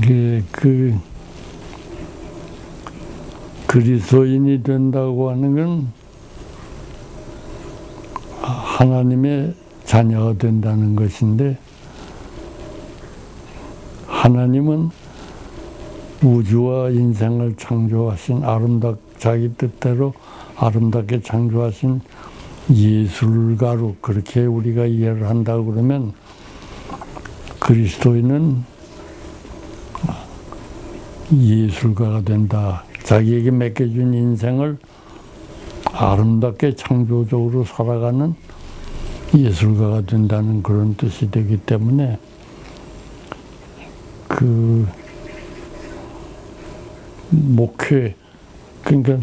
그, 그 그리스도인이 된다고 하는 건 하나님의 자녀가 된다는 것인데 하나님은 우주와 인생을 창조하신 아름답 자기 뜻대로 아름답게 창조하신 예술가로 그렇게 우리가 이해를 한다고 그러면 그리스도인은 예술가가 된다. 자기에게 맡겨준 인생을 아름답게 창조적으로 살아가는 예술가가 된다는 그런 뜻이 되기 때문에 그 목회 그러니까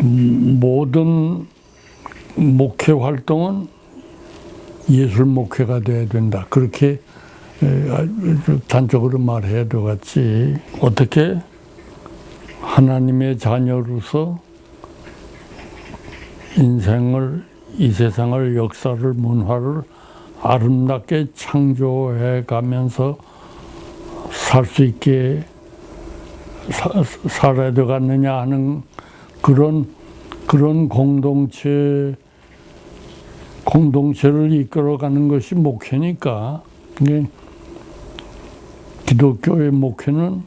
모든 목회 활동은 예술 목회가 돼야 된다. 그렇게 단적으로 말해야 되겠지. 어떻게 하나님의 자녀로서 인생을 이 세상을 역사를 문화를 아름답게 창조해 가면서 살 수 있게 사, 살아야 되겠느냐 하는 그런 그런 공동체 공동체를 이끌어가는 것이 목회니까 이게 기독교의 목회는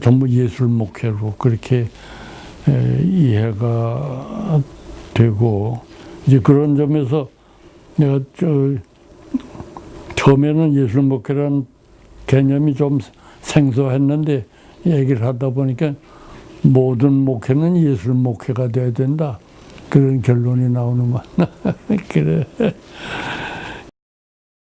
전부 예술 목회로 그렇게 에, 이해가 되고 이제 그런 점에서 내가 저 처음에는 예술 목회라는 개념이 좀 생소했는데 얘기를 하다 보니까 모든 목회는 예술 목회가 돼야 된다. 그런 결론이 나오는구만 그래